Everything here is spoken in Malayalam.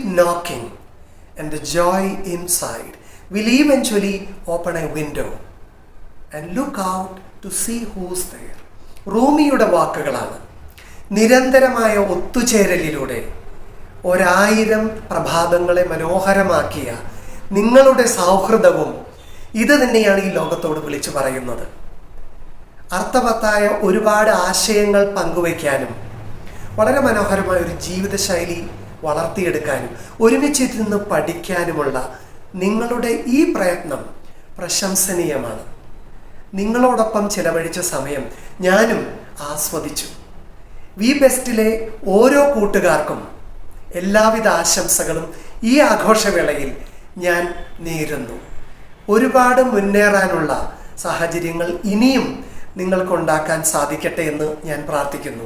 knocking, and the joy inside. Will eventually open a window and look out to see who's there. റൂമിയുടെ വാക്കുകളാണ്. നിരന്തരമായ ഒത്തുചേരലിലൂടെ ഒരായിരം പ്രഭാതങ്ങളെ മനോഹരമാക്കിയ നിങ്ങളുടെ സൗഹൃദവും ഇത് തന്നെയാണ് ഈ ലോകത്തോട് വിളിച്ചു പറയുന്നത്. അർത്ഥവത്തായ ഒരുപാട് ആശയങ്ങൾ പങ്കുവയ്ക്കാനും വളരെ മനോഹരമായ ഒരു ജീവിതശൈലി വളർത്തിയെടുക്കാനും ഒരുമിച്ചിരുന്ന് പഠിക്കാനുമുള്ള നിങ്ങളുടെ ഈ പ്രയത്നം പ്രശംസനീയമാണ്. നിങ്ങളോടൊപ്പം ചെലവഴിച്ച സമയം ഞാനും ആസ്വദിച്ചു. വി ബെസ്റ്റിലെ ഓരോ കൂട്ടുകാർക്കും എല്ലാവിധ ആശംസകളും ഈ ആഘോഷവേളയിൽ ഞാൻ നേരുന്നു. ഒരുപാട് മുന്നേറാനുള്ള സാഹചര്യങ്ങൾ ഇനിയും നിങ്ങൾക്കുണ്ടാക്കാൻ സാധിക്കട്ടെ എന്ന് ഞാൻ പ്രാർത്ഥിക്കുന്നു.